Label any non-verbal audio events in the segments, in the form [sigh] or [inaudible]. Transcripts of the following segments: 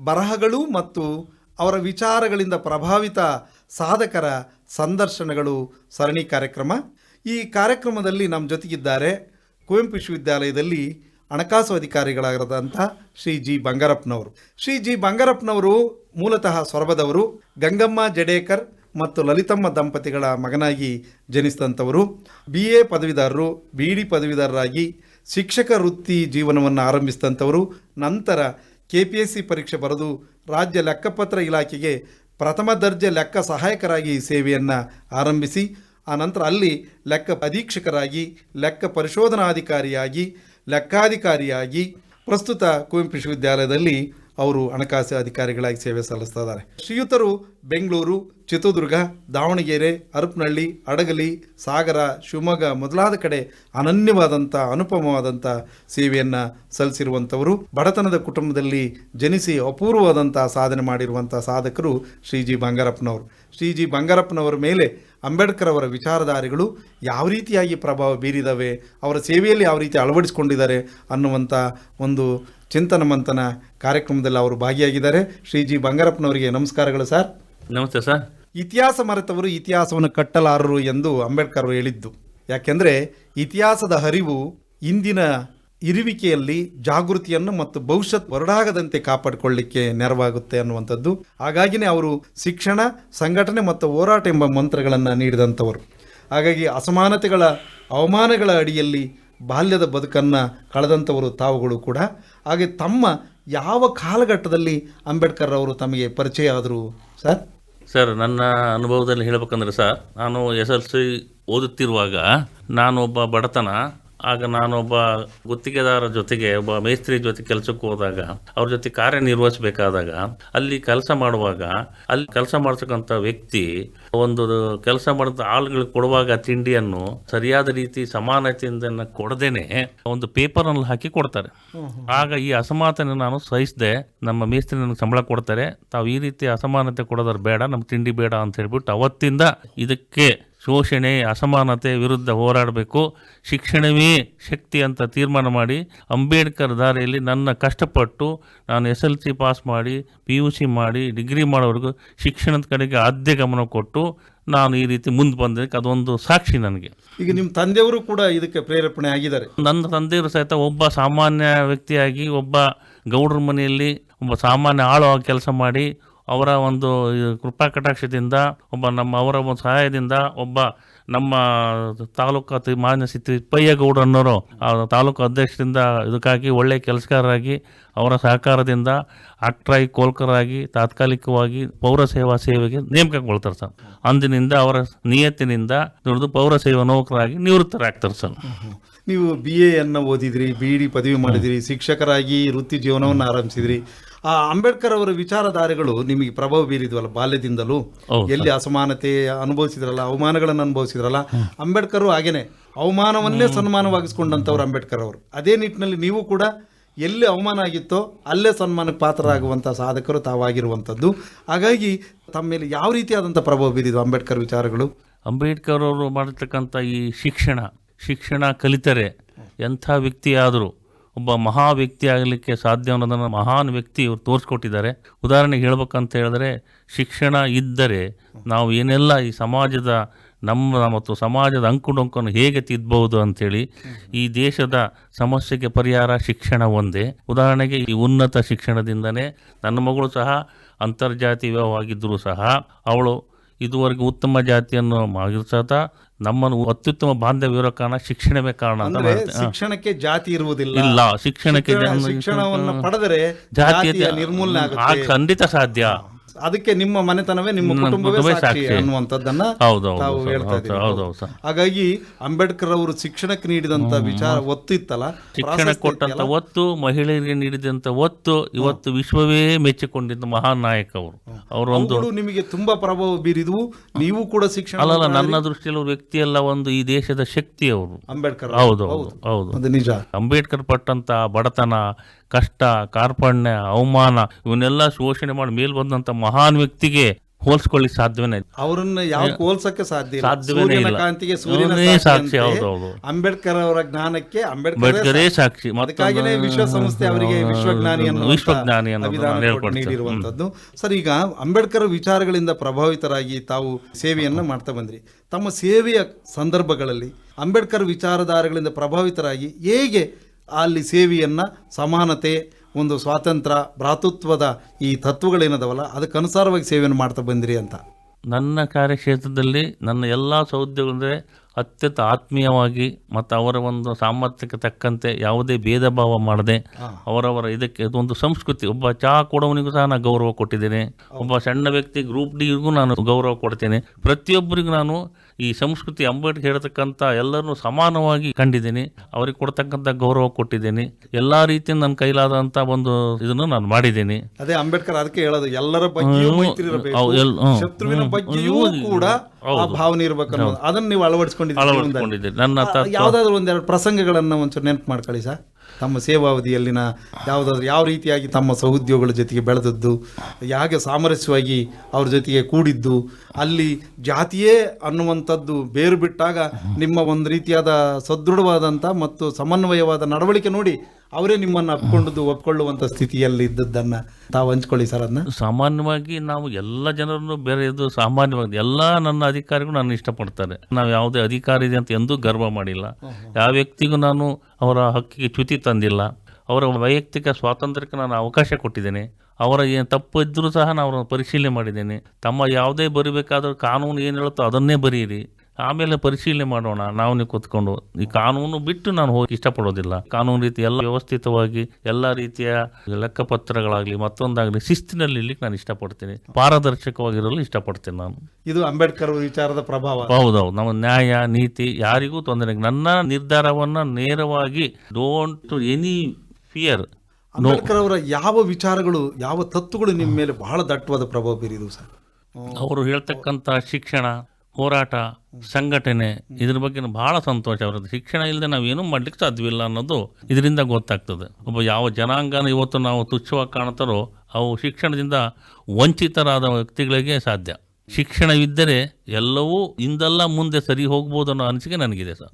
ಬರಹಗಳು ಮತ್ತು ಅವರ ವಿಚಾರಗಳಿಂದ ಪ್ರಭಾವಿತ ಸಾಧಕರ ಸಂದರ್ಶನಗಳು ಸರಣಿ ಕಾರ್ಯಕ್ರಮ. ಈ ಕಾರ್ಯಕ್ರಮದಲ್ಲಿ ನಮ್ಮ ಜೊತೆಗಿದ್ದಾರೆ ಕುವೆಂಪು ವಿಶ್ವವಿದ್ಯಾಲಯದಲ್ಲಿ ಹಣಕಾಸು ಅಧಿಕಾರಿಗಳಾಗಿರದಂಥ ಶ್ರೀ ಜಿ ಬಂಗಾರಪ್ಪನವರು. ಶ್ರೀ ಜಿ ಬಂಗಾರಪ್ಪನವರು ಮೂಲತಃ ಸೊರಬದವರು, ಗಂಗಮ್ಮ ಜಡೇಕರ್ ಮತ್ತು ಲಲಿತಮ್ಮ ದಂಪತಿಗಳ ಮಗನಾಗಿ ಜನಿಸಿದಂಥವರು. ಬಿ ಎ ಪದವೀಧರರು, ಬಿ ಡಿ ಪದವೀಧರರಾಗಿ ಶಿಕ್ಷಕ ವೃತ್ತಿ ಜೀವನವನ್ನು ಆರಂಭಿಸಿದಂಥವರು. ನಂತರ ಕೆ ಪಿ ಎಸ್ ಸಿ ಪರೀಕ್ಷೆ ಬರೆದು ರಾಜ್ಯ ಲೆಕ್ಕಪತ್ರ ಇಲಾಖೆಗೆ ಪ್ರಥಮ ದರ್ಜೆ ಲೆಕ್ಕ ಸಹಾಯಕರಾಗಿ ಸೇವೆಯನ್ನು ಆರಂಭಿಸಿ, ಆನಂತರ ಅಲ್ಲಿ ಲೆಕ್ಕ ಅಧೀಕ್ಷಕರಾಗಿ, ಲೆಕ್ಕ ಪರಿಶೋಧನಾಧಿಕಾರಿಯಾಗಿ, ಲೆಕ್ಕಾಧಿಕಾರಿಯಾಗಿ ಪ್ರಸ್ತುತ ಕುವೆಂಪು ವಿಶ್ವವಿದ್ಯಾಲಯದಲ್ಲಿ ಅವರು ಹಣಕಾಸು ಅಧಿಕಾರಿಗಳಾಗಿ ಸೇವೆ ಸಲ್ಲಿಸ್ತಾ ಇದ್ದಾರೆ ಶ್ರೀಯುತರು ಬೆಂಗಳೂರು, ಚಿತ್ರದುರ್ಗ, ದಾವಣಗೆರೆ ಹರಪನಹಳ್ಳಿ ಅಡಗಲಿ ಸಾಗರ, ಶಿವಮೊಗ್ಗ ಮೊದಲಾದ ಕಡೆ ಅನನ್ಯವಾದಂಥ ಅನುಪಮವಾದಂಥ ಸೇವೆಯನ್ನು ಸಲ್ಲಿಸಿರುವಂಥವರು, ಬಡತನದ ಕುಟುಂಬದಲ್ಲಿ ಜನಿಸಿ ಅಪೂರ್ವವಾದಂಥ ಸಾಧನೆ ಮಾಡಿರುವಂಥ ಸಾಧಕರು ಶ್ರೀ ಜಿ ಬಂಗಾರಪ್ಪನವರು. ಶ್ರೀ ಜಿ ಬಂಗಾರಪ್ಪನವರ ಮೇಲೆ ಅಂಬೇಡ್ಕರ್ ಅವರ ವಿಚಾರಧಾರೆಗಳು ಯಾವ ರೀತಿಯಾಗಿ ಪ್ರಭಾವ ಬೀರಿದಾವೆ, ಅವರ ಸೇವೆಯಲ್ಲಿ ಯಾವ ರೀತಿ ಅಳವಡಿಸಿಕೊಂಡಿದ್ದಾರೆ ಅನ್ನುವಂಥ ಒಂದು ಚಿಂತನ ಮಂಥನ ಕಾರ್ಯಕ್ರಮದಲ್ಲಿ ಅವರು ಭಾಗಿಯಾಗಿದ್ದಾರೆ. ಶ್ರೀ ಜಿ ಬಂಗಾರಪ್ಪನವರಿಗೆ ನಮಸ್ಕಾರಗಳು ಸರ್. ನಮಸ್ತೆ ಸರ್. ಇತಿಹಾಸ ಮರೆತವರು ಇತಿಹಾಸವನ್ನು ಕಟ್ಟಲಾರರು ಎಂದು ಅಂಬೇಡ್ಕರ್ ಅವರು ಹೇಳಿದ್ದು. ಯಾಕೆಂದರೆ ಇತಿಹಾಸದ ಹರಿವು ಇಂದಿನ ಇರುವಿಕೆಯಲ್ಲಿ ಜಾಗೃತಿಯನ್ನು ಮತ್ತು ಭವಿಷ್ಯತ್ ಹೊರಡಾಗದಂತೆ ಕಾಪಾಡಿಕೊಳ್ಳಿಕ್ಕೆ ನೆರವಾಗುತ್ತೆ ಅನ್ನುವಂಥದ್ದು. ಹಾಗಾಗಿನೇ ಅವರು ಶಿಕ್ಷಣ ಸಂಘಟನೆ ಮತ್ತು ಹೋರಾಟ ಎಂಬ ಮಂತ್ರಗಳನ್ನು ನೀಡಿದಂಥವರು. ಹಾಗಾಗಿ ಅಸಮಾನತೆಗಳ ಅವಮಾನಗಳ ಅಡಿಯಲ್ಲಿ ಬಾಲ್ಯದ ಬದುಕನ್ನು ಕಳೆದಂಥವರು ತಾವುಗಳು ಕೂಡ. ಹಾಗೆ ತಮ್ಮ ಯಾವ ಕಾಲಘಟ್ಟದಲ್ಲಿ ಅಂಬೇಡ್ಕರ್ ಅವರು ತಮಗೆ ಪರಿಚಯ ಆದರು, ಸರ್? ಸರ್, ನನ್ನ ಅನುಭವದಲ್ಲಿ ಹೇಳಬೇಕಂದ್ರೆ ಸರ್, ನಾನು ಎಸ್ ಎಲ್ ಸಿ ಓದುತ್ತಿರುವಾಗ ನಾನು ಒಬ್ಬ ಬಡತನ ಆಗ ನಾನೊಬ್ಬ ಗುತ್ತಿಗೆದಾರ ಜೊತೆಗೆ, ಒಬ್ಬ ಮೇಸ್ತ್ರಿ ಜೊತೆ ಕೆಲಸಕ್ಕೆ ಹೋದಾಗ, ಅವ್ರ ಜೊತೆ ಕಾರ್ಯನಿರ್ವಹಿಸಬೇಕಾದಾಗ, ಅಲ್ಲಿ ಕೆಲಸ ಮಾಡುವಾಗ, ಅಲ್ಲಿ ಕೆಲಸ ಮಾಡ್ತಕ್ಕಂಥ ವ್ಯಕ್ತಿ ಒಂದು ಕೆಲಸ ಮಾಡಿದ ಆಳುಗಳಿಗೆ ಕೊಡುವಾಗ ತಿಂಡಿಯನ್ನು ಸರಿಯಾದ ರೀತಿ ಸಮಾನತೆಯಿಂದ ಕೊಡದೇನೆ ಒಂದು ಪೇಪರ್ ಅಲ್ಲಿ ಹಾಕಿ ಕೊಡ್ತಾರೆ. ಆಗ ಈ ಅಸಮಾನತೆ ನಾನು ಸಹಿಸದೆ, ನಮ್ಮ ಮೇಸ್ತ್ರಿ ನನಗೆ ಸಂಬಳ ಕೊಡ್ತಾರೆ. ತಾವು ಈ ರೀತಿ ಅಸಮಾನತೆ ಕೊಡೋದ್ರ ಬೇಡ, ನಮ್ಗೆ ತಿಂಡಿ ಬೇಡ ಅಂತ ಹೇಳ್ಬಿಟ್ಟು ಅವತ್ತಿಂದ ಇದಕ್ಕೆ ಶೋಷಣೆ ಅಸಮಾನತೆ ವಿರುದ್ಧ ಹೋರಾಡಬೇಕು. ಶಿಕ್ಷಣವೇ ಶಕ್ತಿ ಅಂತ ತೀರ್ಮಾನ ಮಾಡಿ ಅಂಬೇಡ್ಕರ್ ದಾರಿಯಲ್ಲಿ ನನ್ನ ಕಷ್ಟಪಟ್ಟು ನಾನು ಎಸ್ ಎಲ್ ಸಿ ಪಾಸ್ ಮಾಡಿ ಪಿ ಯು ಸಿ ಮಾಡಿ ಡಿಗ್ರಿ ಮಾಡೋವರೆಗೂ ಶಿಕ್ಷಣದ ಕಡೆಗೆ ಆದ್ಯ ಗಮನ ಕೊಟ್ಟು ನಾನು ಈ ರೀತಿ ಮುಂದೆ ಬಂದಕ್ಕೆ ಅದೊಂದು ಸಾಕ್ಷಿ ನನಗೆ. ಈಗ ನಿಮ್ಮ ತಂದೆಯವರು ಕೂಡ ಇದಕ್ಕೆ ಪ್ರೇರೇಪಣೆ ಆಗಿದ್ದಾರೆ. ನನ್ನ ತಂದೆಯವರು ಸಹಿತ ಒಬ್ಬ ಸಾಮಾನ್ಯ ವ್ಯಕ್ತಿಯಾಗಿ ಒಬ್ಬ ಗೌಡ್ರ ಮನೆಯಲ್ಲಿ ಒಬ್ಬ ಸಾಮಾನ್ಯ ಆಳು ಕೆಲಸ ಮಾಡಿ ಅವರ ಒಂದು ಕೃಪಾ ಕಟಾಕ್ಷದಿಂದ, ಒಬ್ಬ ನಮ್ಮ, ಅವರ ಒಂದು ಸಹಾಯದಿಂದ ಒಬ್ಬ ನಮ್ಮ ತಾಲೂಕು ಮಾನ್ಯ ತಿಪ್ಪಯ್ಯಗೌಡ ಅನ್ನೋರು ಆ ತಾಲೂಕು ಅಧ್ಯಕ್ಷರಿಂದ ಇದಕ್ಕಾಗಿ ಒಳ್ಳೆಯ ಕೆಲಸಗಾರರಾಗಿ, ಅವರ ಸಹಕಾರದಿಂದ ಆಕ್ಟ್ರಾಗಿ ಕೋಲ್ಕರಾಗಿ ತಾತ್ಕಾಲಿಕವಾಗಿ ಪೌರ ಸೇವಾ ಸೇವೆಗೆ ನೇಮಕಗೊಳ್ತಾರೆ ಸರ್. ಅಂದಿನಿಂದ ಅವರ ನಿಯತ್ತಿನಿಂದ ದುಡಿದು ಪೌರ ಸೇವಾ ನೌಕರಾಗಿ ನಿವೃತ್ತರಾಗ್ತಾರೆ ಸರ್. ನೀವು ಬಿ ಅನ್ನು ಓದಿದ್ರಿ ಬಿ ಡಿ ಪದವಿ ಮಾಡಿದಿರಿ, ಶಿಕ್ಷಕರಾಗಿ ವೃತ್ತಿ ಜೀವನವನ್ನು ಆರಂಭಿಸಿದ್ರಿ. ಆ ಅಂಬೇಡ್ಕರ್ ಅವರ ವಿಚಾರಧಾರೆಗಳು ನಿಮಗೆ ಪ್ರಭಾವ ಬೀರಿದ್ವಲ್ಲ ಬಾಲ್ಯದಿಂದಲೂ. ಎಲ್ಲಿ ಅಸಮಾನತೆ ಅನುಭವಿಸಿದ್ರಲ್ಲ ಅವಮಾನಗಳನ್ನು ಅನುಭವಿಸಿದ್ರಲ್ಲ ಅಂಬೇಡ್ಕರ್ ಹಾಗೇನೆ ಅವಮಾನವನ್ನೇ ಸನ್ಮಾನವಾಗಿಸ್ಕೊಂಡಂಥವ್ರು ಅಂಬೇಡ್ಕರ್ ಅವರು. ಅದೇ ನಿಟ್ಟಿನಲ್ಲಿ ನೀವು ಕೂಡ ಎಲ್ಲಿ ಅವಮಾನ ಆಗಿತ್ತೋ ಅಲ್ಲೇ ಸನ್ಮಾನಕ್ಕೆ ಪಾತ್ರರಾಗುವಂಥ ಸಾಧಕರು ತಾವಾಗಿರುವಂಥದ್ದು. ಹಾಗಾಗಿ ತಮ್ಮ ಮೇಲೆ ಯಾವ ರೀತಿಯಾದಂಥ ಪ್ರಭಾವ ಬೀರಿದ್ವು ಅಂಬೇಡ್ಕರ್ ವಿಚಾರಗಳು? ಅಂಬೇಡ್ಕರ್ ಅವರು ಮಾಡಿರ್ತಕ್ಕಂಥ ಈ ಶಿಕ್ಷಣ ಶಿಕ್ಷಣ ಕಲಿತರೆ ಎಂಥ ವ್ಯಕ್ತಿ ಆದರೂ ಒಬ್ಬ ಮಹಾ ವ್ಯಕ್ತಿ ಆಗಲಿಕ್ಕೆ ಸಾಧ್ಯ ಅನ್ನೋದನ್ನು ಮಹಾನ್ ವ್ಯಕ್ತಿ ಇವರು ತೋರಿಸ್ಕೊಟ್ಟಿದ್ದಾರೆ. ಉದಾಹರಣೆಗೆ ಹೇಳ್ಬೇಕಂತ ಹೇಳಿದ್ರೆ, ಶಿಕ್ಷಣ ಇದ್ದರೆ ನಾವು ಏನೆಲ್ಲ ಈ ಸಮಾಜದ ನಮ್ಮ ಮತ್ತು ಸಮಾಜದ ಅಂಕುಡೊಂಕನ್ನು ಹೇಗೆ ತಿದ್ದಬಹುದು ಅಂಥೇಳಿ ಈ ದೇಶದ ಸಮಸ್ಯೆಗೆ ಪರಿಹಾರ ಶಿಕ್ಷಣ ಒಂದೇ. ಉದಾಹರಣೆಗೆ ಈ ಉನ್ನತ ಶಿಕ್ಷಣದಿಂದನೇ ನನ್ನ ಮಗಳು ಸಹ ಅಂತರ್ಜಾತೀಯವಾಗಿದ್ದರೂ ಸಹ ಅವಳು ಇದುವರೆಗೆ ಉತ್ತಮ ಜಾತಿಯನ್ನು ಆಗಿರ್ಸತ ನಮ್ಮನ್ನು ಅತ್ಯುತ್ತಮ ಬಾಂಧವ್ಯ ಇರೋ ಕಾರಣ ಶಿಕ್ಷಣವೇ ಕಾರಣ ಅಂತ ಶಿಕ್ಷಣಕ್ಕೆ ಜಾತಿ ಇರುವುದಿಲ್ಲ. ಇಲ್ಲ ಶಿಕ್ಷಣಕ್ಕೆ ಶಿಕ್ಷಣವನ್ನು ಪಡೆದರೆ ಜಾತಿಯ ನಿರ್ಮೂಲನೆ ಖಂಡಿತ ಸಾಧ್ಯ. ಅದಕ್ಕೆ ನಿಮ್ಮ ಮನೆತನವೇ ನಿಮ್ಮ ಕುಟುಂಬವೇ ಸಾಕ್ಷಿ. ಅನ್ನುವಂಥದ್ದನ್ನ ಹೌದು, ಹೌದು ತಾವು ಹೇಳ್ತಾ ಇದ್ದೀವಿ. ಹಾಗಾಗಿ ಅಂಬೇಡ್ಕರ್ ಅವರು ಶಿಕ್ಷಣಕ್ಕೆ ನೀಡಿದಂತ ವಿಚಾರ ಒತ್ತಿತ್ತಲ್ಲ ಶಿಕ್ಷಣ ಕೊಟ್ಟಂತ ಒತ್ತು ಮಹಿಳೆಯರಿಗೆ ನೀಡಿದಂತ ಒತ್ತು ಇವತ್ತು ವಿಶ್ವವೇ ಮೆಚ್ಚಿಕೊಂಡಿದ್ದ ಮಹಾನ್ ನಾಯಕ ಅವರು. ಅವರೊಂದು ನಿಮಗೆ ತುಂಬಾ ಪ್ರಭಾವ ಬೀರಿದ್ವು. ನೀವು ಕೂಡ ಶಿಕ್ಷಣ ಅಲ್ಲ ನನ್ನ ದೃಷ್ಟಿಯಲ್ಲಿ ಅವ್ರ ವ್ಯಕ್ತಿ ಅಲ್ಲ ಒಂದು ಈ ದೇಶದ ಶಕ್ತಿ ಅವರು. ಅಂಬೇಡ್ಕರ್ ಹೌದು. ಹೌದು. ಹೌದು ನಿಜ. ಅಂಬೇಡ್ಕರ್ ಪಟ್ಟಂತ ಬಡತನ ಕಷ್ಟ ಕಾರ್ಪಣ್ಯ ಅವಮಾನ ಇವನ್ನೆಲ್ಲ ಶೋಷಣೆ ಮಾಡಿ ಮೇಲ್ ಬಂದಂತ ಮಹಾನ್ ವ್ಯಕ್ತಿಗೆ ಹೋಲ್ಸ್ಕೊಳ್ಳಿಕ್ ಸಾಧ್ಯವೇ ಇಲ್ಲ. ಅವರನ್ನ ಯಾವ ಹೋಲ್ಸಕ್ಕೆ ಸಾಧ್ಯ ಸಾಧ್ಯವೇ ಸೂರ್ಯನ ಇಲ್ಲ. ಕಾಂತಿಗೆ ಸೂರ್ಯನ ಸಾಕ್ಷಿ ಸಾಕ್ಷಿ, ಹೌದು, ಹೌದು. ಅಂಬೇಡ್ಕರ್ ಅವರ ಜ್ಞಾನಕ್ಕೆ ಅಂಬೇಡ್ಕರ್ ಸಾಕ್ಷಿ. ಅದಕ್ಕಾಗಿನೇ ವಿಶ್ವಸಂಸ್ಥೆ ಅವರಿಗೆ ವಿಶ್ವಜ್ಞಾನಿ ಅನ್ನುವಂಥ ವಿಶ್ವಜ್ಞಾನಿ ನೀಡಿರುವಂತದ್ದು ಸರ್ ಈಗ ಅಂಬೇಡ್ಕರ್ ವಿಚಾರಗಳಿಂದ ಪ್ರಭಾವಿತರಾಗಿ ತಾವು ಸೇವೆಯನ್ನ ಮಾಡ್ತಾ ಬಂದ್ರಿ. ತಮ್ಮ ಸೇವೆಯ ಸಂದರ್ಭಗಳಲ್ಲಿ ಅಂಬೇಡ್ಕರ್ ವಿಚಾರಧಾರೆಗಳಿಂದ ಪ್ರಭಾವಿತರಾಗಿ ಹೇಗೆ ಅಲ್ಲಿ ಸೇವೆಯನ್ನು, ಸಮಾನತೆ, ಒಂದು ಸ್ವಾತಂತ್ರ್ಯ ಭ್ರಾತೃತ್ವದ ಈ ತತ್ವಗಳೇನದವಲ್ಲ ಅದಕ್ಕನುಸಾರವಾಗಿ ಸೇವೆಯನ್ನು ಮಾಡ್ತಾ ಬಂದಿರಿ ಅಂತ. ನನ್ನ ಕಾರ್ಯಕ್ಷೇತ್ರದಲ್ಲಿ ನನ್ನ ಎಲ್ಲ ಸೌದ್ಯಗಳಂದರೆ ಅತ್ಯಂತ ಆತ್ಮೀಯವಾಗಿ ಮತ್ತು ಅವರ ಒಂದು ಸಾಮರ್ಥ್ಯಕ್ಕೆ ತಕ್ಕಂತೆ ಯಾವುದೇ ಭೇದ ಭಾವ ಮಾಡದೆ ಅವರವರ ಇದಕ್ಕೆ ಇದೊಂದು ಸಂಸ್ಕೃತಿ. ಒಬ್ಬ ಚಹಾ ಕೊಡೋವನಿಗೂ ಸಹ ನಾನು ಗೌರವ ಕೊಟ್ಟಿದ್ದೇನೆ. ಒಬ್ಬ ಸಣ್ಣ ವ್ಯಕ್ತಿ ಗ್ರೂಪ್ ಡಿಗೂ ನಾನು ಗೌರವ ಕೊಡ್ತೇನೆ. ಪ್ರತಿಯೊಬ್ಬರಿಗೂ ನಾನು ಈ ಸಂಸ್ಕೃತಿ ಅಂಬೇಡ್ಕರ್ ಹೇಳ್ತಕ್ಕಂಥ ಎಲ್ಲರನ್ನೂ ಸಮಾನವಾಗಿ ಕಂಡಿದ್ದೀನಿ. ಅವರಿಗೆ ಕೊಡ್ತಕ್ಕಂಥ ಗೌರವ ಕೊಟ್ಟಿದ್ದೀನಿ. ಎಲ್ಲ ರೀತಿಯಿಂದ ನನ್ನ ಕೈಲಾದಂಥ ಒಂದು ಇದನ್ನು ನಾನು ಮಾಡಿದ್ದೀನಿ. ಅದೇ ಅಂಬೇಡ್ಕರ್ ಅದಕ್ಕೆ ಹೇಳೋದು ಎಲ್ಲರ ಶತ್ರುವಿನ ಹ್ಮ್. ಬಗ್ಗೆಯೂ ಕೂಡ ಆ ಭಾವನೆ ಇರ್ಬೇಕು ಅನ್ನೋದು. ಅದನ್ನ ನೀವು ಅಳವಡಿಸ್ಕೊಂಡಿದ್ದೀರಿ ನನ್ನ ಯಾವ್ದಾದ್ರು ಒಂದೆರಡು ಪ್ರಸಂಗಗಳನ್ನ ಒಂಚೂರು ನೆನಪು ಮಾಡ್ಕೊಳ್ಳಿ ಸರ್. ತಮ್ಮ ಸೇವಾವಧಿಯಲ್ಲಿನ ಯಾವುದಾದ್ರೂ ಯಾವ ರೀತಿಯಾಗಿ ತಮ್ಮ ಸಹೋದ್ಯೋಗಗಳ ಜೊತೆಗೆ ಬೆಳೆದದ್ದು ಹೇಗೆ ಸಾಮರಸ್ಯವಾಗಿ ಅವ್ರ ಜೊತೆಗೆ ಕೂಡಿದ್ದು ಅಲ್ಲಿ ಜಾತಿಯೇ ಅನ್ನುವಂಥದ್ದು ಬೇರು ಬಿಟ್ಟಾಗ ನಿಮ್ಮ ಒಂದು ರೀತಿಯಾದ ಸದೃಢವಾದಂಥ ಮತ್ತು ಸಮನ್ವಯವಾದ ನಡವಳಿಕೆ ನೋಡಿ ಅವರೇ ನಿಮ್ಮನ್ನು ಅಪ್ಕೊಂಡದ್ದು ಒಪ್ಕೊಳ್ಳುವಂಥ ಸ್ಥಿತಿಯಲ್ಲಿ ಇದ್ದದ್ದನ್ನು ತಾವು ಹಂಚ್ಕೊಳ್ಳಿ ಸರ್ ಅದನ್ನ. ಸಾಮಾನ್ಯವಾಗಿ ನಾವು ಎಲ್ಲ ಜನರನ್ನು ಬೇರೆದು ಸಾಮಾನ್ಯವಾಗಿ ಎಲ್ಲ ನನ್ನ ಅಧಿಕಾರಿಗಳು ನಾನು ಇಷ್ಟಪಡ್ತಾರೆ. ನಾವು ಯಾವುದೇ ಅಧಿಕಾರಿ ಇದೆ ಅಂತ ಎಂದೂ ಗರ್ವ ಮಾಡಿಲ್ಲ. ಯಾವ ವ್ಯಕ್ತಿಗೂ ನಾನು ಅವರ ಹಕ್ಕಿಗೆ ಚ್ಯುತಿ ತಂದಿಲ್ಲ. ಅವರ ವೈಯಕ್ತಿಕ ಸ್ವಾತಂತ್ರ್ಯಕ್ಕೆ ನಾನು ಅವಕಾಶ ಕೊಟ್ಟಿದ್ದೇನೆ. ಅವರ ಏನು ತಪ್ಪು ಇದ್ದರೂ ಸಹ ನಾನು ಅವರನ್ನು ಪರಿಶೀಲನೆ ಮಾಡಿದ್ದೇನೆ. ತಮ್ಮ ಯಾವುದೇ ಬರಿಬೇಕಾದರೂ ಕಾನೂನು ಏನು ಹೇಳುತ್ತೋ ಅದನ್ನೇ ಬರೀರಿ. ಆಮೇಲೆ ಪರಿಶೀಲನೆ ಮಾಡೋಣ ನಾವು ನೀವು ಕೂತ್ಕೊಂಡು. ಈ ಕಾನೂನು ಬಿಟ್ಟು ನಾನು ಹೋಗಿ ಇಷ್ಟಪಡೋದಿಲ್ಲ. ಕಾನೂನು ರೀತಿ ಎಲ್ಲ ವ್ಯವಸ್ಥಿತವಾಗಿ ಎಲ್ಲ ರೀತಿಯ ಲೆಕ್ಕಪತ್ರಗಳಾಗಲಿ ಮತ್ತೊಂದಾಗಲಿ ಶಿಸ್ತಿನಲ್ಲಿ ಇರ್ಲಿಕ್ಕೆ ನಾನು ಇಷ್ಟಪಡ್ತೀನಿ. ಪಾರದರ್ಶಕವಾಗಿರಲು ಇಷ್ಟಪಡ್ತೀನಿ ನಾನು. ಇದು ಅಂಬೇಡ್ಕರ್ ವಿಚಾರದ ಪ್ರಭಾವ. ಹೌದೌದು. ನಮ್ಮ ನ್ಯಾಯ ನೀತಿ ಯಾರಿಗೂ ತೊಂದರೆ ನನ್ನ ನಿರ್ಧಾರವನ್ನು ನೇರವಾಗಿ ಡೋಂಟ್ ಎನಿ ಫಿಯರ್ ಅಂಬೇಡ್ಕರ್ ಅವರ ಯಾವ ವಿಚಾರಗಳು ಯಾವ ತತ್ವಗಳು ನಿಮ್ಮ ಮೇಲೆ ಬಹಳ ದಟ್ಟವಾದ ಪ್ರಭಾವ ಬೀರಿದವು ಸರ್? ಅವರು ಹೇಳ್ತಕ್ಕಂಥ ಶಿಕ್ಷಣ ಹೋರಾಟ, ಸಂಘಟನೆ ಇದ್ರ ಬಗ್ಗೆ ಬಹಳ ಸಂತೋಷ ಅವರದ್ದು ಶಿಕ್ಷಣ ಇಲ್ಲದೆ ನಾವು ಏನೂ ಮಾಡ್ಲಿಕ್ಕೆ ಸಾಧ್ಯವಿಲ್ಲ ಅನ್ನೋದು ಇದರಿಂದ ಗೊತ್ತಾಗ್ತದೆ. ಒಬ್ಬ ಯಾವ ಜನಾಂಗನ ಇವತ್ತು ನಾವು ತುಚ್ಛವಾಗಿ ಕಾಣ್ತಾರೋ ಅವು ಶಿಕ್ಷಣದಿಂದ ವಂಚಿತರಾದ ವ್ಯಕ್ತಿಗಳಿಗೆ ಸಾಧ್ಯ. ಶಿಕ್ಷಣವಿದ್ದರೆ ಎಲ್ಲವೂ ಇಂದೆಲ್ಲ ಮುಂದೆ ಸರಿ ಹೋಗ್ಬೋದು ಅನ್ನೋ ಅನಿಸಿಕೆ ನನಗಿದೆ ಸರ್.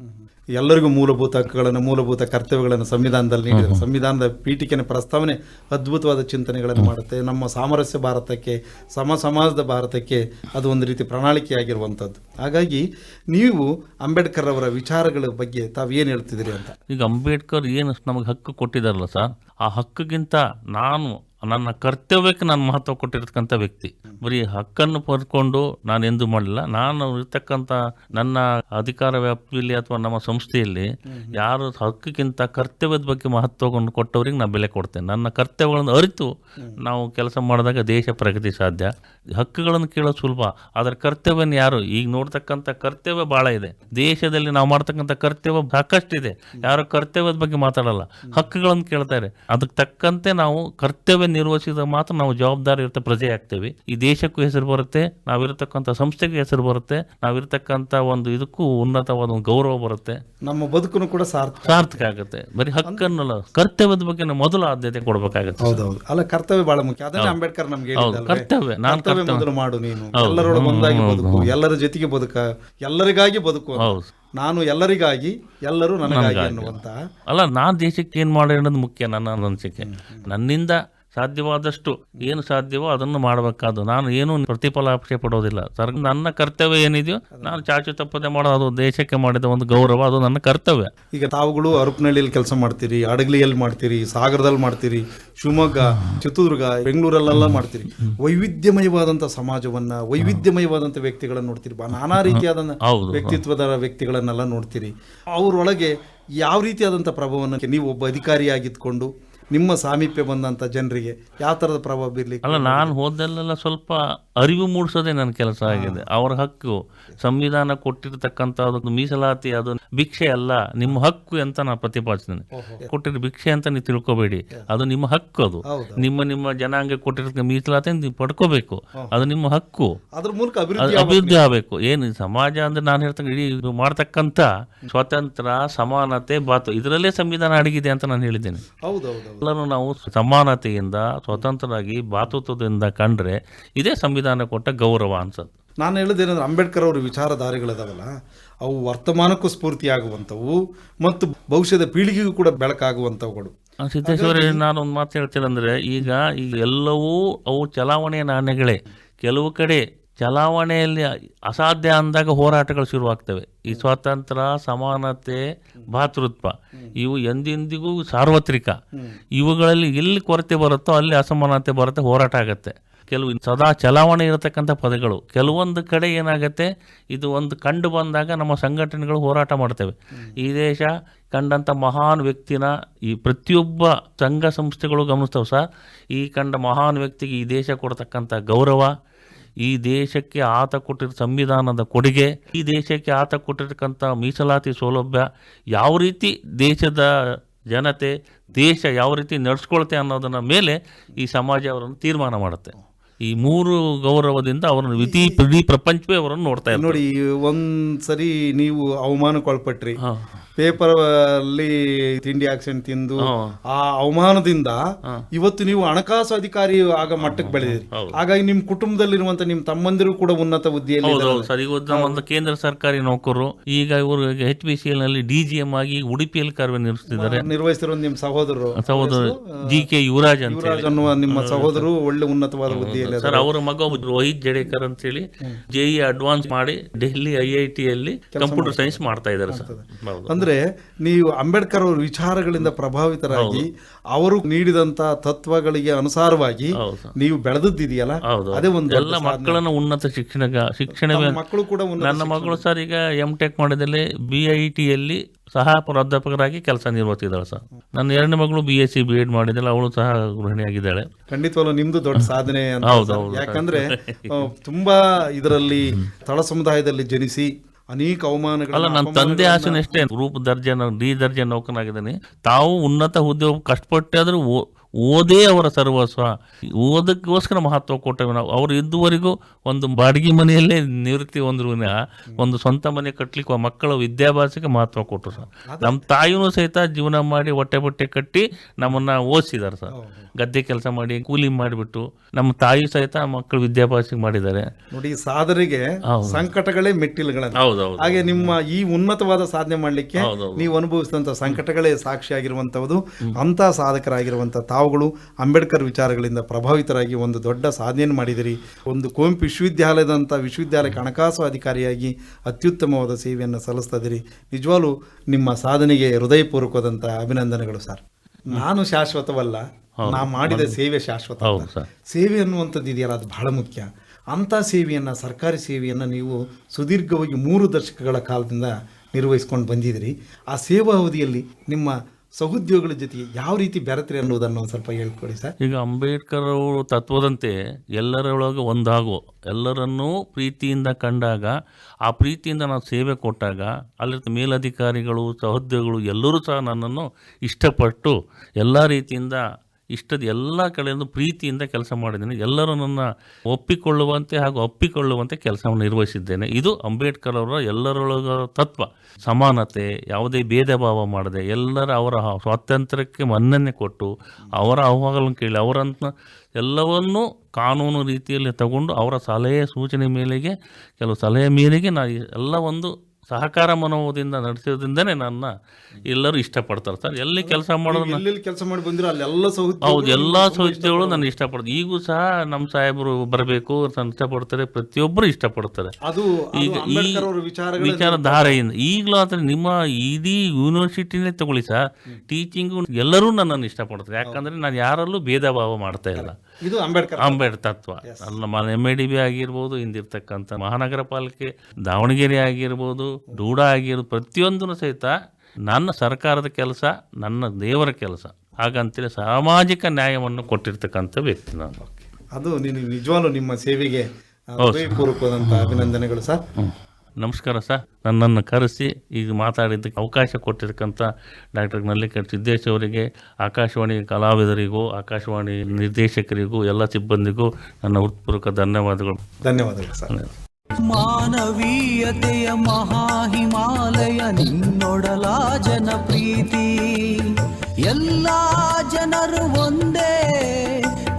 ಎಲ್ಲರಿಗೂ ಮೂಲಭೂತ ಹಕ್ಕುಗಳನ್ನು ಮೂಲಭೂತ ಕರ್ತವ್ಯಗಳನ್ನು ಸಂವಿಧಾನದಲ್ಲಿ ನೀಡಿದ್ದಾರೆ ಸಂವಿಧಾನದ ಪೀಠಿಕೆನ ಪ್ರಸ್ತಾವನೆ ಅದ್ಭುತವಾದ ಚಿಂತನೆಗಳನ್ನು ಮಾಡುತ್ತೆ. ನಮ್ಮ ಸಾಮರಸ್ಯ ಭಾರತಕ್ಕೆ ಸಮ ಸಮಾಜದ ಭಾರತಕ್ಕೆ ಅದು ಒಂದು ರೀತಿ ಪ್ರಣಾಳಿಕೆಯಾಗಿರುವಂಥದ್ದು. ಹಾಗಾಗಿ ನೀವು ಅಂಬೇಡ್ಕರ್ ಅವರ ವಿಚಾರಗಳ ಬಗ್ಗೆ ತಾವು ಏನು ಹೇಳ್ತಿದ್ದೀರಿ ಅಂತ? ಈಗ ಅಂಬೇಡ್ಕರ್ ಏನು ನಮಗೆ ಹಕ್ಕು ಕೊಟ್ಟಿದ್ದಾರಲ್ಲ ಸರ್ ಆ ಹಕ್ಕಿಗಿಂತ ನಾನು ನನ್ನ ಕರ್ತವ್ಯಕ್ಕೆ ನಾನು ಮಹತ್ವ ಕೊಟ್ಟಿರ್ತಕ್ಕಂಥ ವ್ಯಕ್ತಿ. ಬರೀ ಹಕ್ಕನ್ನು ಪಡ್ಕೊಂಡು ನಾನು ಎಂದೂ ಮಾಡಲಿಲ್ಲ. ನಾನು ಇರ್ತಕ್ಕಂಥ ನನ್ನ ಅಧಿಕಾರ ವ್ಯಾಪ್ತಿಯಲ್ಲಿ ಅಥವಾ ನಮ್ಮ ಸಂಸ್ಥೆಯಲ್ಲಿ ಯಾರು ಹಕ್ಕಿಗಿಂತ ಕರ್ತವ್ಯದ ಬಗ್ಗೆ ಮಹತ್ವವನ್ನು ಕೊಟ್ಟವ್ರಿಗೆ ನಾನು ಬೆಲೆ ಕೊಡ್ತೇನೆ. ನನ್ನ ಕರ್ತವ್ಯಗಳನ್ನು ಅರಿತು ನಾವು ಕೆಲಸ ಮಾಡಿದಾಗ ದೇಶ ಪ್ರಗತಿ ಸಾಧ್ಯ. ಹಕ್ಕುಗಳನ್ನು ಕೇಳೋದು ಸುಲಭ. ಆದರೆ ಕರ್ತವ್ಯನ ಯಾರು? ಈಗ ನೋಡ್ತಕ್ಕಂಥ ಕರ್ತವ್ಯ ಭಾಳ ಇದೆ. ದೇಶದಲ್ಲಿ ನಾವು ಮಾಡ್ತಕ್ಕಂಥ ಕರ್ತವ್ಯ ಸಾಕಷ್ಟಿದೆ. ಯಾರು ಕರ್ತವ್ಯದ ಬಗ್ಗೆ ಮಾತಾಡಲ್ಲ. ಹಕ್ಕುಗಳನ್ನು ಕೇಳ್ತಾರೆ. ಅದಕ್ಕೆ ತಕ್ಕಂತೆ ನಾವು ಕರ್ತವ್ಯ ನಿರ್ವಹಿಸಿದ ಮಾತ್ರ ನಾವು ಜವಾಬ್ದಾರಿ ಇರುತ್ತೆ ಪ್ರಜೆ ಆಗ್ತೇವೆ. ಈ ದೇಶಕ್ಕೂ ಹೆಸರು ಬರುತ್ತೆ ನಾವಿರತಕ್ಕಂಥ ಸಂಸ್ಥೆಗೂ ಹೆಸರು ಬರುತ್ತೆ ನಾವಿರತಕ್ಕಂಥ ಒಂದು ಇದಕ್ಕೂ ಉನ್ನತವಾದ ಒಂದು ಗೌರವ ಬರುತ್ತೆ. ನಮ್ಮ ಬದುಕನ್ನು ಕೂಡ ಸಾರ್ಥ ಸಾರ್ಥಕ ಆಗುತ್ತೆ. ಬರೀ ಹಕ್ಕನ್ನಲ್ಲ ಕರ್ತವ್ಯದ ಬಗ್ಗೆ ನಾವು ಮೊದಲು ಆದ್ಯತೆ ಕೊಡಬೇಕಾಗುತ್ತೆ. ಹೌದೌದು. ಅಲ್ಲ ಕರ್ತವ್ಯ ಬಹಳ ಮುಖ್ಯ. ಅದನ್ನೇ ಅಂಬೇಡ್ಕರ್ ನಮ್ಗೆ ಕರ್ತವ್ಯ ನಾನು ಕರ್ತವ್ಯ ಮೊದಲು ಮಾಡು ನೀನು. ಎಲ್ಲರೊಳಗೆ ಒಂದಾಗಿ ಬದುಕು. ಎಲ್ಲರ ಜೊತೆಗೆ ಬದುಕ. ಎಲ್ಲರಿಗಾಗಿ ಬದುಕು ಹೌದು. ನಾನು ಎಲ್ಲರಿಗಾಗಿ ಎಲ್ಲರೂ ನನಗಾಗಿ ಅನ್ನುವಂತ. ಅಲ್ಲ ನಾನು ದೇಶಕ್ಕೆ ಏನು ಮಾಡೋದು ಮುಖ್ಯ ನನ್ನ ಅನಿಸಿಕೆ. ನನ್ನಿಂದ ಸಾಧ್ಯವಾದಷ್ಟು ಏನು ಸಾಧ್ಯವೋ ಅದನ್ನು ಮಾಡಬೇಕಾದ್ದು. ನಾನು ಏನು ಪ್ರತಿಫಲಾಪೇಕ್ಷೆ ಪಡೋದಿಲ್ಲ. ಸರ್ ನನ್ನ ಕರ್ತವ್ಯ ಏನಿದೆಯೋ ನಾನು ಚಾಚು ತಪ್ಪದೆ ಮಾಡೋದು ಅದು ದೇಶಕ್ಕೆ ಮಾಡಿದ ಒಂದು ಗೌರವ ಅದು ನನ್ನ ಕರ್ತವ್ಯ. ಈಗ ತಾವುಗಳು ಅರಪನಹಳ್ಳಿಯಲ್ಲಿ ಕೆಲಸ ಮಾಡ್ತೀರಿ ಅಡಗಲಿಯಲ್ಲಿ ಮಾಡ್ತೀರಿ ಸಾಗರದಲ್ಲಿ ಮಾಡ್ತೀರಿ ಶಿವಮೊಗ್ಗ ಚಿತ್ರದುರ್ಗ ಬೆಂಗಳೂರಲ್ಲೆಲ್ಲ ಮಾಡ್ತೀರಿ. ವೈವಿಧ್ಯಮಯವಾದಂಥ ಸಮಾಜವನ್ನ ವೈವಿಧ್ಯಮಯವಾದಂಥ ವ್ಯಕ್ತಿಗಳನ್ನ ನೋಡ್ತೀರಿ. ಬಾ- ನಾನಾ ರೀತಿಯಾದ ವ್ಯಕ್ತಿತ್ವದ ವ್ಯಕ್ತಿಗಳನ್ನೆಲ್ಲ ನೋಡ್ತೀರಿ. ಅವರೊಳಗೆ ಯಾವ ರೀತಿಯಾದಂಥ ಪ್ರಭಾವವನ್ನು ನೀವು ಒಬ್ಬ ಅಧಿಕಾರಿಯಾಗಿದ್ಕೊಂಡು ನಿಮ್ಮ ಸಾಮೀಪ್ಯ ಬಂದಂಥ ಜನರಿಗೆ ಯಾವ ಥರದ ಪ್ರಭಾವ ಬೀರ್ಲಿ ಅಲ್ಲ ನಾನು ಹೋದಲ್ಲೆಲ್ಲ ಸ್ವಲ್ಪ ಅರಿವು ಮೂಡಿಸೋದೇ ನನ್ನ ಕೆಲಸ ಆಗಿದೆ. ಅವರ ಹಕ್ಕು ಸಂವಿಧಾನ ಕೊಟ್ಟಿರ್ತಕ್ಕಂಥ ಅದೊಂದು ಮೀಸಲಾತಿ ಅದು ಭಿಕ್ಷೆ ಅಲ್ಲ ನಿಮ್ಮ ಹಕ್ಕು ಅಂತ ನಾನು ಪ್ರತಿಪಾದಿಸ್ತೇನೆ ಕೊಟ್ಟಿರೋ ಭಿಕ್ಷೆ ಅಂತ ನೀವು ತಿಳ್ಕೊಬೇಡಿ. ಅದು ನಿಮ್ಮ ಹಕ್ಕು ಅದು. ನಿಮ್ಮ ನಿಮ್ಮ ಜನಾಂಗ ಕೊಟ್ಟಿರ್ತಕ್ಕ ಮೀಸಲಾತಿ ನೀವು ಪಡ್ಕೋಬೇಕು. ಅದು ನಿಮ್ಮ ಹಕ್ಕು. ಅದ್ರ ಮೂಲಕ ಅದು ಅಭಿವೃದ್ಧಿ ಆಗಬೇಕು. ಏನು ಸಮಾಜ ಅಂದ್ರೆ ನಾನು ಹೇಳ್ತೇನೆ ಇಡೀ ಇದು ಮಾಡ್ತಕ್ಕಂಥ ಸ್ವಾತಂತ್ರ್ಯ ಸಮಾನತೆ ಬಾತು ಇದರಲ್ಲೇ ಸಂವಿಧಾನ ಅಡಗಿದೆ ಅಂತ ನಾನು ಹೇಳಿದ್ದೇನೆ. ಎಲ್ಲರೂ ನಾವು ಸಮಾನತೆಯಿಂದ ಸ್ವತಂತ್ರವಾಗಿ ಬಾತುತ್ವದಿಂದ ಕಂಡ್ರೆ ಇದೇ ಸಂವಿಧಾನ ಕೊಟ್ಟ ಗೌರವ ಅನ್ಸತ್ತೆ. ನಾನು ಹೇಳೋದೇನಂದ್ರೆ ಅಂಬೇಡ್ಕರ್ ಅವರ ವಿಚಾರಧಾರೆಗಳಿದಾವಲ್ಲ ಅವು ವರ್ತಮಾನಕ್ಕೂ ಸ್ಫೂರ್ತಿಯಾಗುವಂಥವು ಮತ್ತು ಭವಿಷ್ಯದ ಪೀಳಿಗೆಗೂ ಕೂಡ ಬೆಳಕಾಗುವಂಥವುಗಳು. ಸಿದ್ದೇಶ್ವರ ನಾನು ಒಂದು ಮಾತು ಹೇಳ್ತೇನೆಂದ್ರೆ ಈಗ ಈಗ ಎಲ್ಲವೂ ಅವು ಚಲಾವಣೆಯ ನಾಣ್ಯಗಳೇ. ಕೆಲವು ಕಡೆ ಚಲಾವಣೆಯಲ್ಲಿ ಅಸಾಧ್ಯ ಅಂದಾಗ ಹೋರಾಟಗಳು ಶುರುವಾಗ್ತವೆ. ಈ ಸ್ವಾತಂತ್ರ್ಯ ಸಮಾನತೆ ಭಾತೃತ್ವ ಇವು ಎಂದೆಂದಿಗೂ ಸಾರ್ವತ್ರಿಕ. ಇವುಗಳಲ್ಲಿ ಎಲ್ಲಿ ಕೊರತೆ ಬರುತ್ತೋ ಅಲ್ಲಿ ಅಸಮಾನತೆ ಬರುತ್ತೆ ಹೋರಾಟ ಆಗತ್ತೆ. ಕೆಲವು ಸದಾ ಚಲಾವಣೆ ಇರತಕ್ಕಂಥ ಪದಗಳು. ಕೆಲವೊಂದು ಕಡೆ ಏನಾಗುತ್ತೆ, ಇದು ಒಂದು ಕಂಡು ಬಂದಾಗ ನಮ್ಮ ಸಂಘಟನೆಗಳು ಹೋರಾಟ ಮಾಡ್ತೇವೆ. ಈ ದೇಶ ಕಂಡಂಥ ಮಹಾನ್ ವ್ಯಕ್ತಿನ ಈ ಪ್ರತಿಯೊಬ್ಬ ಸಂಘ ಸಂಸ್ಥೆಗಳು ಗಮನಿಸ್ತವೆ ಸರ್. ಈ ಕಂಡ ಮಹಾನ್ ವ್ಯಕ್ತಿಗೆ ಈ ದೇಶ ಕೊಡ್ತಕ್ಕಂಥ ಗೌರವ, ಈ ದೇಶಕ್ಕೆ ಆತ ಕೊಟ್ಟಿರೋ ಸಂವಿಧಾನದ ಕೊಡುಗೆ, ಈ ದೇಶಕ್ಕೆ ಆತ ಕೊಟ್ಟಿರ್ತಕ್ಕಂಥ ಮೀಸಲಾತಿ ಸೌಲಭ್ಯ ಯಾವ ರೀತಿ ದೇಶದ ಜನತೆ, ದೇಶ ಯಾವ ರೀತಿ ನಡೆಸ್ಕೊಳ್ತೆ ಅನ್ನೋದನ್ನ ಮೇಲೆ ಈ ಸಮಾಜ ಅವರನ್ನು ತೀರ್ಮಾನ ಮಾಡುತ್ತೆ. ಈ ಮೂರು ಗೌರವದಿಂದ ಅವರನ್ನು ವಿಧಿ ಇಡೀ ಪ್ರಪಂಚವೇ ಅವರನ್ನು ನೋಡ್ತಾ ಇದ್ದಾರೆ ನೋಡಿ ಒಂದ್ಸರಿ ನೀವು ಅವಮಾನಕ್ಕೊಳಪಟ್ರಿ. ಪೇಪರ್ ಅಲ್ಲಿ ತಿಂಡಿ ಆಕ್ಸಿಡೆಂಟ್ ತಿಂದು ಆ ಅವಮಾನದಿಂದ ಇವತ್ತು ನೀವು ಹಣಕಾಸು ಅಧಿಕಾರಿ ಆಗ ಮಟ್ಟಕ್ಕೆ ಬೆಳೆದಿರಿ. ಹಾಗಾಗಿ ನಿಮ್ ಕುಟುಂಬದಲ್ಲಿರುವಂತ ನಿಮ್ ತಮ್ಮಂದಿರು ಕೂಡ ಉನ್ನತ ಹುದ್ದೆಯಲ್ಲಿ ಹೌದು ಹೌದು ಸರ್. ಈಗ ಒಂದು- ಕೇಂದ್ರ ಸರ್ಕಾರಿ ನೌಕರರು ಈಗ ಇವರು ಎಚ್ ಬಿ ಸಿ ಎಲ್ನಲ್ಲಿ ಡಿ ಜಿ ಎಂ ಆಗಿ ಉಡುಪಿಯಲ್ಲಿ ಕಾರ್ಯನಿರ್ವಹಿಸುತ್ತಿದ್ದಾರೆ ನಿರ್ವಹಿಸಿರೋ ನಿಮ್ ಸಹೋದರರು. ಸಹೋದರ ಜಿ ಕೆ ಯುವರಾಜ್ ಅಂತ ಯುವರಾಜ್ ಅನ್ನುವ ನಿಮ್ಮ ಸಹೋದರರು ಒಳ್ಳೆ ಉನ್ನತವಾದ ಹುದ್ದೆಯಲ್ಲಿ ಸರ್ ಅವರ ಮಗ ರೋಹಿತ್ ಜಡೇಕರ್ ಅಂತ ಹೇಳಿ ಜೆಇ ಅಡ್ವಾನ್ಸ್ ಮಾಡಿ Delhi I I computer science ಮಾಡ್ತಾ ಇದ್ದಾರೆ. ಸರ್. ಅಂದ್ರೆ ನೀವು ಅಂಬೇಡ್ಕರ್ ಅವರ ವಿಚಾರಗಳಿಂದ ಪ್ರಭಾವಿತರಾಗಿ ಅವರು ನೀಡಿದಂತ ತತ್ವಗಳಿಗೆ ಅನುಸಾರವಾಗಿ. ನೀವು ಬೆಳೆದಿದ್ದೀಯಲ್ಲ ಅದೇ ಒಂದು ಎಲ್ಲ ಮಕ್ಕಳನ್ನ ಉನ್ನತ ಶಿಕ್ಷಣ ಶಿಕ್ಷಣ ಮಕ್ಕಳು ಕೂಡ ನನ್ನ ಮಗಳು ಸರ್ ಈಗ ಎಂ ಟೆಕ್ ಮಾಡಿದಲ್ಲಿ ಬಿ ಐ ಟಿಯಲ್ಲಿ ಸಹ ಪ್ರಾಧ್ಯಾಪಕರಾಗಿ ಕೆಲಸ ನಿರ್ವಹಿಸಿದ್ದಾಳೆ ಸರ್. ನನ್ನ ಎರಡನೇ ಮಗಳು B S C B ed ಮಾಡಿದ್ದಾಳೆ ಅವಳು ಸಹ ಗೃಹಿಣಿಯಾಗಿದ್ದಾಳೆ. ಖಂಡಿತವಲ್ಲ ನಿಮ್ದು ದೊಡ್ಡ ಸಾಧನೆ ಸರ್. ಯಾಕಂದ್ರೆ [laughs] ತುಂಬಾ ಇದರಲ್ಲಿ ತಳ ಸಮುದಾಯದಲ್ಲಿ ಜನಿಸಿ ಅನೇಕ ಅವಮಾನಗಳು ಅಲ್ಲ ನನ್ನ ತಂದೆ ಆಸೆನಷ್ಟೇ. ರೂಪ ದರ್ಜೆ ಡಿ ದರ್ಜೆ ನೌಕನಾಗಿದ್ದೀನಿ ತಾವು ಉನ್ನತ ಹುದ್ದೆ ಕಷ್ಟಪಟ್ಟಾದ್ರೂ ಓ- ಓದೇ ಅವರ ಸರ್ವಸ್ವ. ಓದಕ್ಕೋಸ್ಕರ ಮಹತ್ವ ಕೊಟ್ಟವು ನಾವು. ಅವರು ಇದುವರೆಗೂ ಒಂದು ಬಾಡಿಗೆ ಮನೆಯಲ್ಲೇ ನಿವೃತ್ತಿ ಹೊಂದ್ರು ಒಂದು ಸ್ವಂತ ಮನೆ ಕಟ್ಟಲಿಕ್ಕೆ ಮಕ್ಕಳ ವಿದ್ಯಾಭ್ಯಾಸಕ್ಕೆ ಮಹತ್ವ ಕೊಟ್ಟರು ಸರ್. ನಮ್ಮ ತಾಯಿನೂ ಸಹಿತ ಜೀವನ ಮಾಡಿ ಹೊಟ್ಟೆ ಬಟ್ಟೆ ಕಟ್ಟಿ ನಮ್ಮನ್ನ ಓದಿಸಿದ್ದಾರೆ ಸರ್. ಗದ್ದೆ ಕೆಲಸ ಮಾಡಿ ಕೂಲಿ ಮಾಡಿಬಿಟ್ಟು ನಮ್ಮ ತಾಯಿ ಸಹಿತ ಮಕ್ಕಳು ವಿದ್ಯಾಭ್ಯಾಸಕ್ಕೆ ಮಾಡಿದ್ದಾರೆ. ನೋಡಿ ಸಾಧರಿಗೆ ಸಾಧನೆಗೆ ಸಂಕಟಗಳೇ ಮೆಟ್ಟಿಲುಗಳನ್ನು ಹೌದೌದು ಹಾಗೆ ನಿಮ್ಮ ಈ ಉನ್ನತವಾದ ಸಾಧನೆ ಮಾಡಲಿಕ್ಕೆ. ನೀವು ಅನುಭವಿಸಿದಂಥ ಸಂಕಟಗಳೇ ಸಾಕ್ಷಿಯಾಗಿರುವಂಥದ್ದು ಅಂತ ಸಾಧಕರಾಗಿರುವಂಥ ತಾವುಗಳು ಅಂಬೇಡ್ಕರ್ ವಿಚಾರಗಳಿಂದ ಪ್ರಭಾವಿತರಾಗಿ ಒಂದು ದೊಡ್ಡ ಸಾಧನೆಯನ್ನು ಮಾಡಿದಿರಿ. ಒಂದು ಕುವೆಂಪು ವಿಶ್ವವಿದ್ಯಾಲಯದಂಥ ವಿಶ್ವವಿದ್ಯಾಲಯಕ್ಕೆ ಹಣಕಾಸು ಅಧಿಕಾರಿಯಾಗಿ ಅತ್ಯುತ್ತಮವಾದ ಸೇವೆಯನ್ನು ಸಲ್ಲಿಸ್ತಾ ಇದ್ದೀರಿ ನಿಜವಾಗ್ಲೂ ನಿಮ್ಮ ಸಾಧನೆಗೆ ಹೃದಯಪೂರ್ವಕವಾದಂಥ ಅಭಿನಂದನೆಗಳು ಸರ್. ನಾನು ಶಾಶ್ವತವಲ್ಲ ನಾ ಮಾಡಿದ ಸೇವೆ ಶಾಶ್ವತ. ಸೇವೆ ಅನ್ನುವಂಥದ್ದು ಇದೆಯಲ್ಲ ಅದು ಬಹಳ ಮುಖ್ಯ. ಅಂಥ ಸೇವೆಯನ್ನು ಸರ್ಕಾರಿ ಸೇವೆಯನ್ನು ನೀವು ಸುದೀರ್ಘವಾಗಿ ಮೂರು ದಶಕಗಳ ಕಾಲದಿಂದ ನಿರ್ವಹಿಸ್ಕೊಂಡು ಬಂದಿದ್ದೀರಿ ಆ ಸೇವಾ ಅವಧಿಯಲ್ಲಿ ನಿಮ್ಮ ಸಹೋದ್ಯೋಗಿಗಳ ಜೊತೆಗೆ ಯಾವ ರೀತಿ ಬೆರೆತ್ರಿ ಅನ್ನೋದನ್ನು ಸ್ವಲ್ಪ ಹೇಳ್ಕೊಡಿ ಸರ್. ಈಗ ಅಂಬೇಡ್ಕರ್ ಅವರು ತತ್ವದಂತೆ ಎಲ್ಲರೊಳಗೆ ಒಂದಾಗೋ. ಎಲ್ಲರನ್ನೂ ಪ್ರೀತಿಯಿಂದ ಕಂಡಾಗ, ಆ ಪ್ರೀತಿಯಿಂದ ನಾವು ಸೇವೆ ಕೊಟ್ಟಾಗ, ಅಲ್ಲಿರ್ತ ಮೇಲಧಿಕಾರಿಗಳು, ಸಹೋದ್ಯೋಗಿಗಳು ಎಲ್ಲರೂ ಸಹ ನನ್ನನ್ನು ಇಷ್ಟಪಟ್ಟು ಎಲ್ಲ ರೀತಿಯಿಂದ ಇಷ್ಟದ ಎಲ್ಲ ಕಡೆಯಿಂದ ಪ್ರೀತಿಯಿಂದ ಕೆಲಸ ಮಾಡಿದ್ದೇನೆ. ಎಲ್ಲರೂ ನನ್ನ ಒಪ್ಪಿಕೊಳ್ಳುವಂತೆ ಹಾಗೂ ಒಪ್ಪಿಕೊಳ್ಳುವಂತೆ ಕೆಲಸವನ್ನು ನಿರ್ವಹಿಸಿದ್ದೇನೆ. ಇದು ಅಂಬೇಡ್ಕರ್ ಅವರ ಎಲ್ಲರೊಳಗ ತತ್ವ. ಸಮಾನತೆ, ಯಾವುದೇ ಭೇದ ಭಾವ ಮಾಡದೆ ಎಲ್ಲರ ಅವರ ಸ್ವಾತಂತ್ರ್ಯಕ್ಕೆ ಮನ್ನಣೆ ಕೊಟ್ಟು ಅವರ ಅಹವಾಲನ್ನು ಕೇಳಿ ಅವರಂತ ಎಲ್ಲವನ್ನೂ ಕಾನೂನು ರೀತಿಯಲ್ಲಿ ತಗೊಂಡು ಅವರ ಸಲಹೆ ಸೂಚನೆ ಮೇಲೆಗೆ, ಕೆಲವು ಸಲಹೆ ಮೇರೆಗೆ ನಾ ಎಲ್ಲ ಒಂದು ಸಹಕಾರ ಮನೋಭಾವದಿಂದ ನಡೆಸೋದ್ರಿಂದನೇ ನನ್ನ ಎಲ್ಲರೂ ಇಷ್ಟಪಡ್ತಾರೆ ಸರ್. ಎಲ್ಲಿ ಕೆಲಸ ಮಾಡೋದನ್ನ ಎಲ್ಲೆಲ್ಲಿ ಕೆಲಸ ಮಾಡಿ ಬಂದಿರೋ ಅಲ್ಲೆಲ್ಲ ಸೌಹೃದ ಹೌದು ಎಲ್ಲ ಸೌಹೃದಗಳು ನಾನು ಇಷ್ಟಪಡ್ತೀನಿ. ಈಗೂ ಸಹ ನಮ್ಮ ಸಾಹೇಬರು ಬರಬೇಕು ಇಷ್ಟಪಡ್ತಾರೆ ಪ್ರತಿಯೊಬ್ಬರು ಇಷ್ಟಪಡ್ತಾರೆ. ಅದು ಈಗ ಈ ವಿಚಾರಧಾರೆಯಿಂದ ಈಗಲೂ ಆದರೆ ನಿಮ್ಮ ಇಡೀ ಯೂನಿವರ್ಸಿಟಿನೇ ತಗೊಳ್ಳಿ ಸಹ ಟೀಚಿಂಗು ಎಲ್ಲರೂ ನನ್ನನ್ನು ಇಷ್ಟಪಡ್ತಾರೆ. ಯಾಕಂದ್ರೆ ನಾನು ಯಾರಲ್ಲೂ ಭೇದ ಭಾವ ಮಾಡ್ತಾ ಇಲ್ಲ. ಇದು ಅಂಬೇಡ್ಕರ್ ಅಂಬೇಡ್ಕರ್ ತತ್ವ. ಅಲ್ಲ ನಮ್ಮ ಎಂ ಎ ಡಿ ಬಿ ಆಗಿರ್ಬೋದು ಹಿಂದಿರ್ತಕ್ಕಂಥ ಮಹಾನಗರ ಪಾಲಿಕೆ ದಾವಣಗೆರೆ ಆಗಿರ್ಬೋದು ಡೂಡಾ ಆಗಿರೋ ಪ್ರತಿಯೊಂದೂ ಸಹಿತ ನನ್ನ ಸರ್ಕಾರದ ಕೆಲಸ ನನ್ನ ದೇವರ ಕೆಲಸ. ಹಾಗಂತೇಳಿ ಸಾಮಾಜಿಕ ನ್ಯಾಯವನ್ನು ಕೊಟ್ಟಿರ್ತಕ್ಕಂಥ ವ್ಯಕ್ತಿ ನಾನು. ಅದು ನೀನು ನಿಜವಾಗ್ಲೂ ನಿಮ್ಮ ಸೇವೆಗೆ ಪೂರ್ವಕವಾದಂಥ ಅಭಿನಂದನೆಗಳು ಸರ್. ನಮಸ್ಕಾರ ಸರ್. ನನ್ನನ್ನು ಕರೆಸಿ ಈಗ ಮಾತಾಡಿದ್ದಕ್ಕೆ ಅವಕಾಶ ಕೊಟ್ಟಿರ್ತಕ್ಕಂಥ ಡಾಕ್ಟರ್ ನಲ್ಲಿಕರ್ ಸಿದ್ದೇಶ್ ಅವರಿಗೆ ಆಕಾಶವಾಣಿ ಕಲಾವಿದರಿಗೂ ಆಕಾಶವಾಣಿ ನಿರ್ದೇಶಕರಿಗೂ ಎಲ್ಲ ಸಿಬ್ಬಂದಿಗೂ ನನ್ನ ಹೃತ್ಪೂರ್ವಕ ಧನ್ಯವಾದಗಳು. ಧನ್ಯವಾದಗಳು ಸರ್. ಮಾನವೀಯತೆಯ ಮಹಾಹಿಮಾಲಯ, ನಿನ್ನೊಡಲ ಜನ ಪ್ರೀತಿ ಎಲ್ಲ ಜನರು ಒಂದೇ,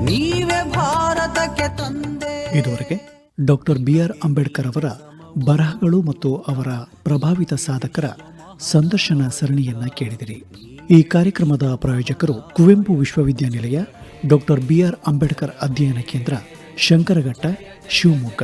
ನೀವೇ ಭಾರತಕ್ಕೆ ತಂದೆ. ಇದುವರೆಗೆ ಡಾಕ್ಟರ್ ಬಿ ಆರ್ ಅಂಬೇಡ್ಕರ್ ಅವರ ಬರಹಗಳು ಮತ್ತು ಅವರ ಪ್ರಭಾವಿತ ಸಾಧಕರ ಸಂದರ್ಶನ ಸರಣಿಯನ್ನ ಕೇಳಿದಿರಿ. ಈ ಕಾರ್ಯಕ್ರಮದ ಪ್ರಾಯೋಜಕರು ಕುವೆಂಪು ವಿಶ್ವವಿದ್ಯಾನಿಲಯ, ಡಾಕ್ಟರ್ ಬಿ ಆರ್ ಅಂಬೇಡ್ಕರ್ ಅಧ್ಯಯನ ಕೇಂದ್ರ, ಶಂಕರಘಟ್ಟ, ಶಿವಮೊಗ್ಗ.